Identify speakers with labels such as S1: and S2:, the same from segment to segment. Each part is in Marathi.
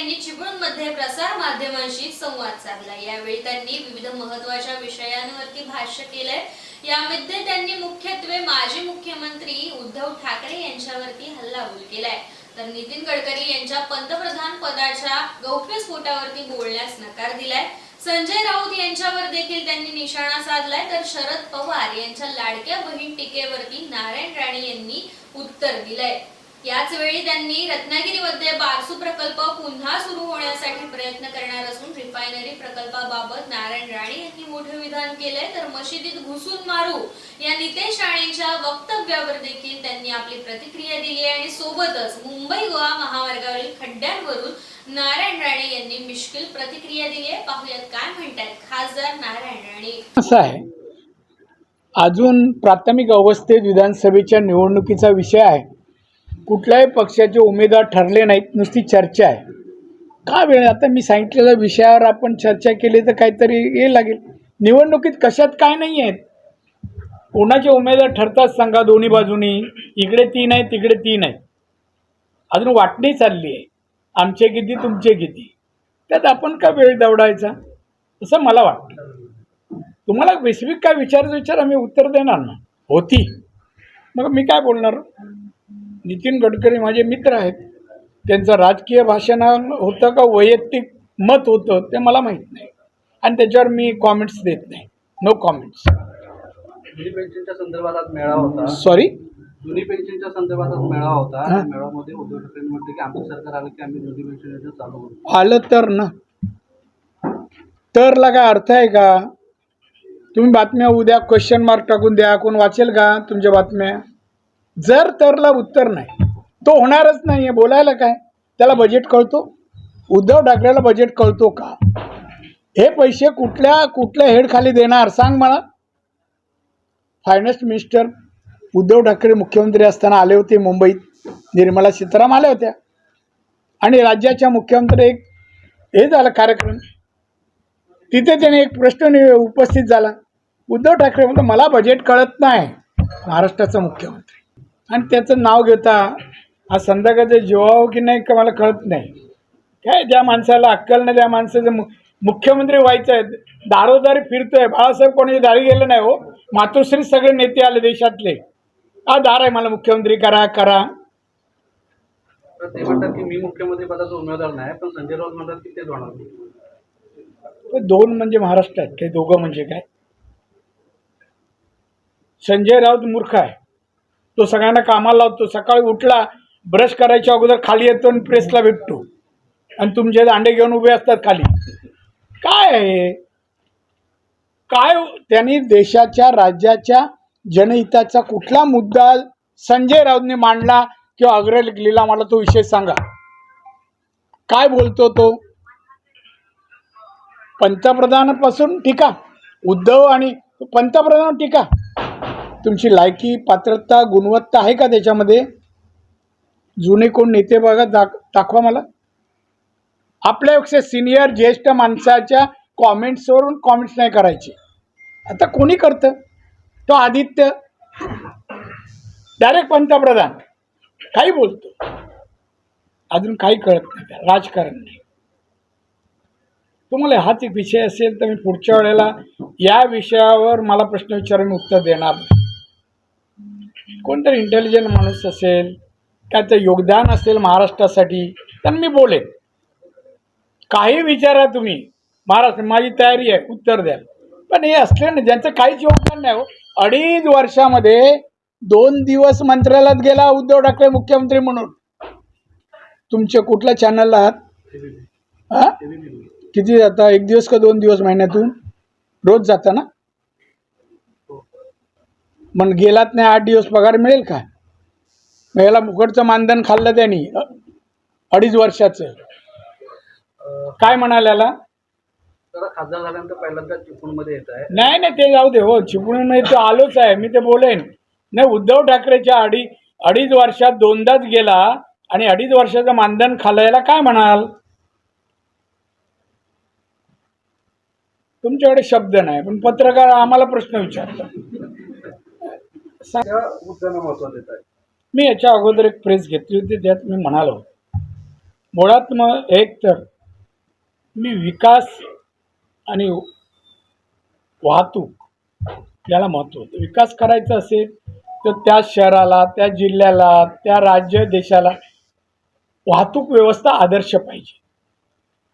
S1: यांनी चिपळूणमध्ये प्रसार माध्यमांशी संवाद साधला. यावेळी त्यांनी विविध महत्त्वाच्या विषयांवरती भाष्य केलंय. यामध्ये त्यांनी मुख्यत्वे माजी मुख्यमंत्री उद्धव ठाकरे यांच्यावरती हल्लाबोल केलाय. तर नितीन गडकरी यांच्या पंतप्रधान पदाच्या गौप्यस्फोटावरती बोलण्यास नकार दिलाय. संजय राऊत यांच्यावर देखील त्यांनी निशाणा साधलाय. तर शरद पवार यांच्या लाडक्या बहीण टीकेवरती नारायण राणे यांनी उत्तर दिलंय. याच वेळी त्यांनी रत्नागिरीमध्ये बारसू प्रकल्प पुन्हा सुरू होण्यासाठी प्रयत्न करणार असून रिफायनरी प्रकल्पाबाबत नारायण राणे यांनी मोठे विधान केलंय. तर मशिदीत घुसून मारू या नितेश राणेंच्या वक्तव्यावर देखील त्यांनी आपली प्रतिक्रिया दिली आणि सोबतच मुंबई गोवा महामार्गावरील खड्ड्यांवरून नारायण राणे यांनी मिश्किल प्रतिक्रिया दिली आहे. पाहूयात काय म्हणतात खासदार नारायण राणे.
S2: असं आहे. अजून प्राथमिक अवस्थेत विधानसभेच्या निवडणुकीचा विषय आहे. कुठल्याही पक्षाचे उमेदवार ठरले नाहीत नुसती चर्चा आहे. का वेळ? आता मी सांगितलेल्या विषयावर आपण चर्चा केली तर काहीतरी हे लागेल. निवडणुकीत कशात काय नाही आहेत? कोणाचे उमेदवार ठरतात सांगा दोन्ही बाजूनी. इकडे तीन आहे तिकडे तीन आहे अजून वाटणी चालली आहे. आमचे किती तुमचे किती? त्यात आपण का वेळ दवडायचा असं मला वाटतं. तुम्हाला स्पेसिफिक काय विचारायचं विचार आम्ही उत्तर देणार ना होती. मग मी काय बोलणार? नितीन गडकरी माझे मित्र आहेत. त्यांचं राजकीय भाषण होतं का वैयक्तिक मत होतं ते मला माहीत नाही. आणि त्याच्यावर मी कॉमेंट्स देत नाही. नो कॉमेंट्स
S3: जुनी पेन्शनच्या संदर्भात आज मेळावा होता.
S2: सॉरी
S3: जुनी पेन्शनच्या संदर्भात आज मेळावा होता मेळाव्यामध्ये उद्धव ठाकरे म्हटले की आमचं सरकार आलं की आम्ही जुनी पेन्शन चालू
S2: आलं तर ना. तरला काय अर्थ आहे का? तुम्ही बातम्या उद्या क्वेश्चन मार्क टाकून द्या. कोण वाचेल का तुमच्या बातम्या? जर तरला उत्तर नाही तो होणारच नाही आहे बोलायला काय? त्याला बजेट कळतो? उद्धव ठाकरेला बजेट कळतो का? हे पैसे कुठल्या कुठल्या हेडखाली देणार? सांग मला. फायनान्स मिनिस्टर उद्धव ठाकरे मुख्यमंत्री असताना आले होते मुंबईत. निर्मला सीताराम आल्या होत्या. आणि राज्याच्या मुख्यमंत्री एक हे झालं कार्यक्रम. तिथे त्याने एक प्रश्न उपस्थित झाला. उद्धव ठाकरे म्हणतो मला बजेट कळत नाही. महाराष्ट्राचा मुख्यमंत्री. आणि त्याचं नाव घेता आज संध्याकाळचं जेवावं की नाही का मला कळत नाही. काय ज्या माणसाला अक्कल नाही त्या माणसाचं मु मुख्यमंत्री व्हायचं आहे दारोदारी फिरतोय बाळासाहेब कोणी दारी गेलं नाही हो मातोश्री सगळे नेते आले देशातले. हा दार आहे मला मुख्यमंत्री करा करा.
S3: तर ते म्हणतात की मी मुख्यमंत्री पदाचा उमेदवार नाही पण संजय राऊत म्हणतात की तेच होणार.
S2: ते दोन म्हणजे महाराष्ट्र आहेत काही दोघं म्हणजे काय? संजय राऊत मूर्ख आहे. तो सगळ्यांना कामाला लावतो. सकाळी उठला ब्रश करायच्या अगोदर खाली येतो आणि प्रेसला भेटतो. आणि तुमचे दांडे घेऊन उभे असतात खाली. काय आहे काय हो? त्यांनी देशाच्या राज्याच्या जनहिताचा कुठला मुद्दा संजय राऊतने मांडला किंवा अग्रलिहिला मला तो विषय सांगा. काय बोलतो तो? पंतप्रधानापासून टीका. उद्धव आणि पंतप्रधान टीका. तुमची लायकी पात्रता गुणवत्ता आहे का त्याच्यामध्ये? जुने कोण नेते बघा दाख दाखवा मला. आपल्यापेक्षा सिनियर ज्येष्ठ माणसाच्या कॉमेंट्सवरून कॉमेंट्स नाही करायचे. आता कोणी करतं? तो आदित्य. डायरेक्ट पंतप्रधान. काही बोलतो. अजून काही कळत नाही राजकारण नाही. तुम्हाला हाच एक विषय असेल तर मी पुढच्या वेळेला या विषयावर मला प्रश्न विचारून उत्तर देणार नाही. कोणतरी इंटेलिजंट माणूस असेल त्याचं योगदान असेल महाराष्ट्रासाठी तर मी बोलेन. काही विचारा तुम्ही. महाराष्ट्र माझी तयारी आहे उत्तर द्या पण हे असले ना ज्यांचं काहीच योगदान नाही हो. अडीच वर्षामध्ये दोन दिवस मंत्रालयात गेला उद्धव ठाकरे मुख्यमंत्री म्हणून. तुमच्या कुठल्या चॅनलला आहात? हा? किती जाता? एक दिवस का दोन दिवस महिन्यातून? रोज जाता ना? मग गेलात नाही आठ दिवस पगार मिळेल का? मग याला मुकटचं मानधन खाल्लं त्यांनी अडीच वर्षाचं. काय म्हणाल याला?
S3: तर खासदार झाल्यानंतर पहिल्यांदा चिपळूणमध्ये येत आहे.
S2: नाही नाही ते जाऊ दे हो चिपळूणमध्ये तो आलोच आहे मी ते बोलेन. नाही उद्धव ठाकरेच्या अडी अडीच वर्षात दोनदाच गेला आणि अडीच वर्षाचं मानधन खाल्लं याला काय म्हणाल? तुमच्याकडे शब्द नाही पण पत्रकार आम्हाला प्रश्न विचारतात.
S3: मुद्द्यांना महत्त्व देत आहे.
S2: मी याच्या अगोदर एक प्रेस घेतली होती त्यात मी म्हणालो मुळात मग एक तर मी विकास आणि वाहतूक याला महत्त्व होतं. विकास करायचा असेल तर त्या शहराला त्या जिल्ह्याला त्या राज्य देशाला वाहतूक व्यवस्था आदर्श पाहिजे.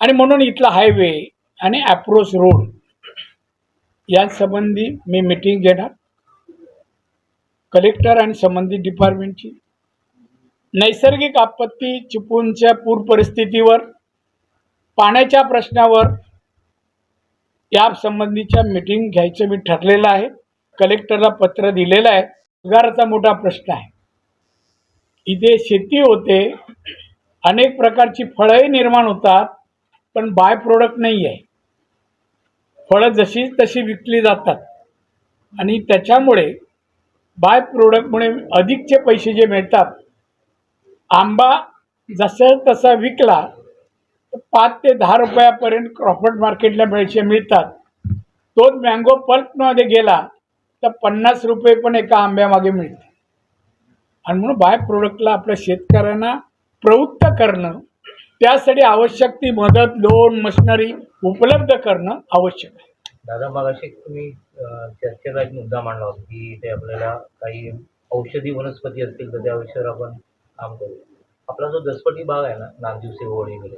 S2: आणि म्हणून इथला हायवे आणि अप्रोच रोड यासंबंधी मी मिटिंग घेणार. कलेक्टर आणि संबंधित डिपार्टमेंटची. नैसर्गिक आपत्ती चिपळूणच्या पूर परिस्थितीवर पाण्याच्या प्रश्नावर या संबंधीच्या मीटिंग घ्यायचं मी ठरलेलं आहे. कलेक्टरला पत्र दिलेलं आहे. रोजगाराचा मोठा प्रश्न आहे. इथे शेती होते. अनेक प्रकारची फळंही निर्माण होतात पण बाय प्रोडक्ट नाही आहे. फळं जशी तशी विकली जातात. आणि त्याच्यामुळे बाय प्रोडक्टमुळे अधिकचे पैसे जे मिळतात आंबा जसा तसा विकला तर पाच ते दहा रुपयापर्यंत क्रॉफर्ड मार्केटला पैसे मिळतात. तोच मँगो पल्पमध्ये गेला तर पन्नास रुपये पण एका आंब्यामागे मिळते. आणि म्हणून बाय प्रोडक्टला आपल्या शेतकऱ्यांना प्रवृत्त करणं त्यासाठी आवश्यक ती मदत लोन मशिनरी उपलब्ध करणं आवश्यक आहे.
S4: दादा मगाशी तुम्ही चर्चेला एक मुद्दा मांडला होता की ते आपल्याला काही औषधी वनस्पती असतील तर त्या विषयावर आपण काम करू. आपला जो दसपटी भाग आहे ना नागदिवसे होळी वगैरे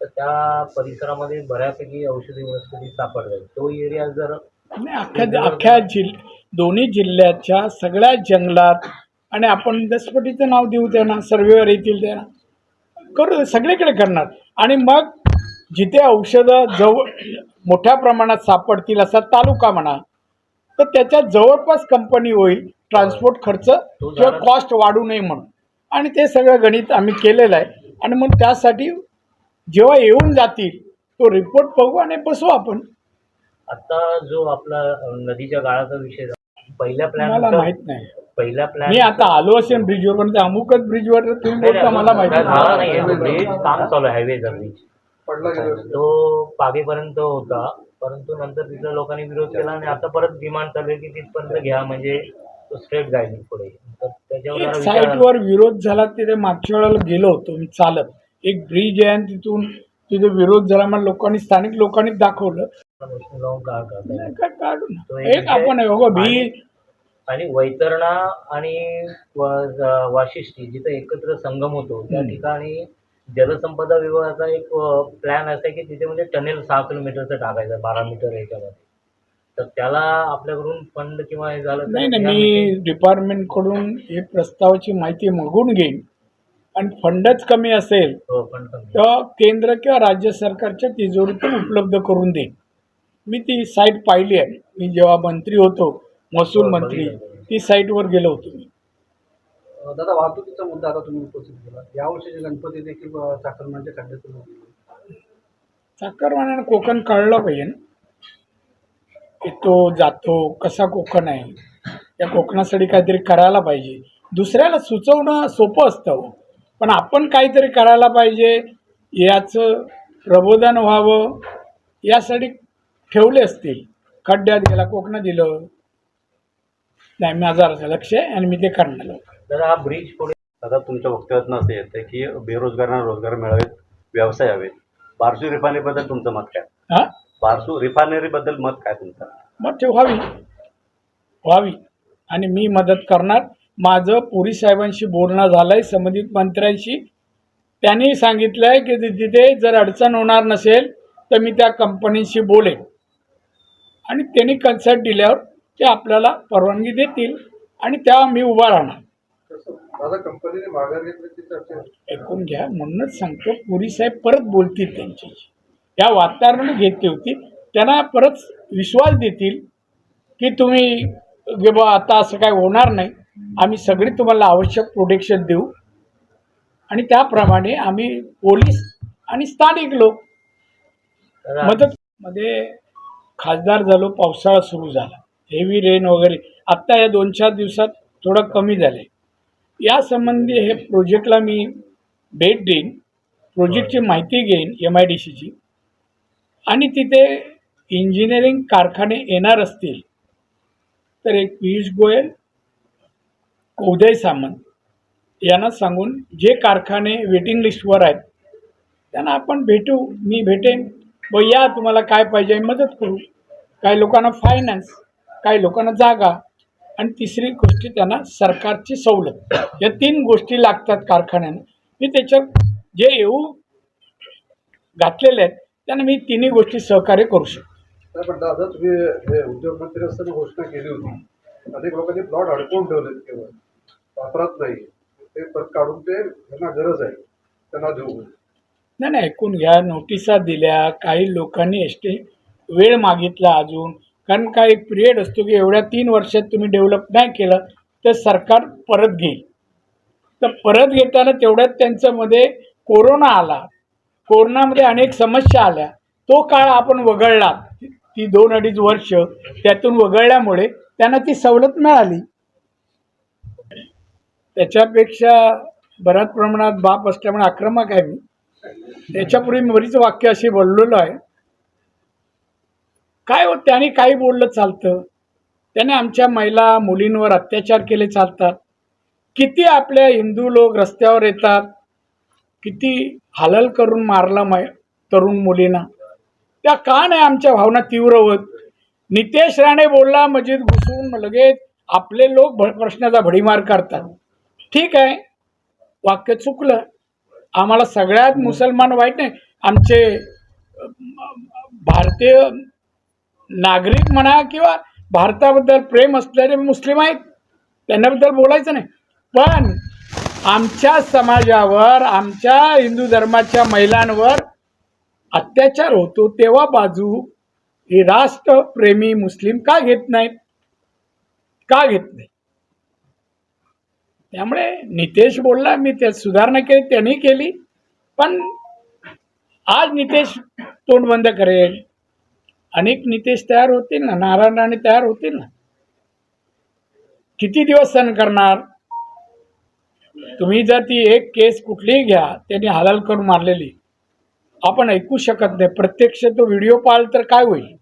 S4: तर त्या परिसरामध्ये बऱ्यापैकी औषधी वनस्पती सापडतात. तो एरिया जर
S2: नाही अख्ख्या अख्ख्या जिल दोन्ही जिल्ह्याच्या सगळ्या जंगलात आणि आपण दसपटीचं नाव देऊ त्यांना सर्वेवर येतील त्यांना करू सगळीकडे करणार. आणि मग जिथे औषधं जवळ मोठ्या प्रमाणात सापडतील असा तालुका म्हणा. तर त्याच्या जवळपास कंपनी होईल ट्रान्सपोर्ट खर्च किंवा कॉस्ट वाढू नये म्हणून. आणि ते सगळं गणित आम्ही केलेलं आहे. आणि मग त्यासाठी जेव्हा येऊन जातील तो रिपोर्ट बघू आणि बसू आपण.
S4: आता जो आपला नदीच्या गाळाचा विषय झाला, पहिल्या
S2: मला
S4: प्लॅन
S2: माहीत नाही.
S4: पहिल्या प्लॅन
S2: मी आता आलो असेल ब्रिजवर पण त्या अमुकच ब्रिजवर तुम्ही बोलता मला माहिती नाही.
S4: ब्रिज काम चालू आहे ब्रिज
S3: पडला गेलो
S4: तो पागेपर्यंत होता परंतु नंतर तिथल्या लोकांनी विरोध केला आणि आता परत डिमांड चालू आहे की तिथपर्यंत घ्या म्हणजे तो स्ट्रेट जाईल पुढे. तर त्याच्यावर
S2: एक
S4: जरा विचार
S2: साईटवर विरोध झाला तिथे मागच्या वेळेला गेलो होतो मी चालत. एक ब्रिज आहे आणि तिथून तिथे विरोध झाला मग लोकांनी स्थानिक लोकांनी दाखवलं.
S4: प्रश्न लावून काय करता येईल.
S2: काय काढू ना.
S4: तो एक
S2: आपण आहे, बघा भी
S4: आणि वैतरणा आणि व- वाशिष्ठी जिथं एकत्र संगम होतो त्या. ठिकाणी जलसंपदा विभागाचा एक प्लॅन असा आहे की तिथे म्हणजे टनेल सहा किलोमीटरचं टाकायचं बारा मीटर याच्यामध्ये. तर त्याला आपल्याकडून फंड किंवा हे झालं तर
S2: नाही नाही
S4: या
S2: मी डिपार्टमेंटकडून हे प्रस्तावाची माहिती मागून घेईन. आणि फंडच कमी असेल
S4: हो, फंड कमी.
S2: तर केंद्र किंवा राज्य सरकारच्या तिजोरीतून उपलब्ध करून देईन. मी ती साईट पाहिली आहे. मी जेव्हा मंत्री होतो महसूल
S4: हो,
S2: मंत्री. ती साईटवर गेलो होतो मी.
S3: दादा वाहतुकीचा मुद्दा आता तुम्ही उपस्थित केला. यावर्षीचे गणपती देखील चाकरमानच्या खड्ड्यातून होतील.
S2: कोकण कळलं पाहिजे ना? येतो जातो कसा कोकण आहे? या कोकणासाठी काहीतरी करायला पाहिजे. दुसऱ्याला सुचवणं सोपं असतं हो. पण आपण काहीतरी करायला पाहिजे याचं प्रबोधन व्हावं यासाठी ठेवले असतील. खड्ड्यात गेला कोकणात दिलं. नाही माझं लक्ष आहे आणि मी ते करणार
S4: तर हा ब्रिज पुढे
S5: आता तुमच्या वक्तव्यातून असं येतं की बेरोजगारांना रोजगार मिळावेत व्यवसाय हवेत. बारसू रिफायनरीबद्दल तुमचं मत काय?
S2: हां?
S5: बारसू रिफायनरीबद्दल मत काय तुमचं?
S2: मग ते व्हावी. व्हावी. आणि मी मदत करणार. माझं पुरी साहेबांशी बोलणं झालं आहे संबंधित मंत्र्यांशी. त्यांनी सांगितलं आहे की तिथे जर अडचण होणार नसेल तर मी त्या कंपनीशी बोलेन. आणि त्यांनी कन्सल्ट दिल्यावर ते आपल्याला परवानगी देतील. आणि तेव्हा मी उभा राहणार. ऐकून घ्या म्हणूनच सांगतो पुरी साहेब परत बोलतील त्यांच्याशी. या वातावरण घेतली होती. त्यांना परत विश्वास देतील की तुम्ही गे बा आता असं काय होणार नाही. आम्ही सगळी तुम्हाला आवश्यक प्रोटेक्शन देऊ. आणि त्याप्रमाणे आम्ही पोलीस आणि स्थानिक लोक
S4: तर
S2: मदत मध्ये खासदार झालो पावसाळा सुरू झाला. हेवी रेन वगैरे. आत्ता या दोन चार दिवसात थोडं कमी झाले. या संबंधी हे प्रोजेक्टला मी भेट देईन. प्रोजेक्टची माहिती घेईन एम आय डी सीची आणि तिथे इंजिनिअरिंग कारखाने येणार असतील तर एक पियुष गोयल उदय सामंत यांना सांगून जे कारखाने वेटिंग लिस्टवर आहेत त्यांना आपण भेटू मी भेटेन. व या तुम्हाला काय पाहिजे मदत करू. काही लोकांना फायनान्स काही लोकांना जागा आणि तिसरी गोष्टी त्यांना सरकारची सवलत. या तीन गोष्टी लागतात कारखान्यानं. मी त्याच्यात जे येऊ घातलेले आहेत त्यांना मी तिन्ही गोष्टी सहकार्य करू शकतो.
S3: पण दादा तुम्ही हे उद्योगमंत्री असताना घोषणा केली होती. अनेक लोकांनी प्लॉट अडकवून ठेवलेत केवळ. वापरत नाही. ते परत काढून ते त्यांना गरज आहे. त्यांना देऊ
S2: नाही नाही ऐकून घ्या. नोटिसा दिल्या. काही लोकांनी एसटी वेळ मागितला अजून. कारण का एक पिरियड असतो की एवढ्या तीन वर्षात तुम्ही डेव्हलप नाही केलं तर सरकार परत घेईल. तर परत घेताना तेवढ्यात त्यांच्यामध्ये कोरोना आला. कोरोनामध्ये अनेक समस्या आल्या. तो काळ आपण वगळला. ती दोन अडीच वर्ष त्यातून वगळल्यामुळे त्यांना ती सवलत मिळाली. त्याच्यापेक्षा बऱ्याच प्रमाणात बाप असल्यामुळे आक्रमक आहे मी. त्याच्यापूर्वी मी बरीच वाक्य अशी बोललेलो आहे. काय हो त्याने काही बोललं चालतं? त्याने आमच्या महिला मुलींवर अत्याचार केले चालतात. किती आपल्या हिंदू लोक रस्त्यावर येतात? किती हालल करून मारला मै तरुण मुलींना? त्या का नाही आमच्या भावना तीव्र होत? नितेश राणे बोलला मस्जिद घुसून लगेच आपले लोक भ प्रश्नाचा भडीमार करतात. ठीक आहे. वाक्य चुकलं. आम्हाला सगळ्यात मुसलमान वाईट नाही. आमचे भारतीय नागरिक म्हणा किंवा भारताबद्दल प्रेम असलेले मुस्लिम आहेत त्यांनाबद्दल बोलायचं नाही. पण आमच्या समाजावर आमच्या हिंदू धर्माच्या महिलांवर अत्याचार होतो तेव्हा बाजू हे राष्ट्रप्रेमी मुस्लिम का घेत नाहीत? का घेत नाही त्यामुळे नितेश बोलला मी त्यात सुधारणा केली त्यांनी केली. पण आज नितेश तोंड बंद करेल अनेक नितेश तयार होतील ना नारायण राणे तयार होतील ना? किती दिवस सण करणार? तुम्ही जर ती एक केस कुठलीही घ्या त्यांनी हलाल करून मारलेली. आपण ऐकू शकत नाही. प्रत्यक्ष तो व्हिडिओ पाहिल तर काय होईल?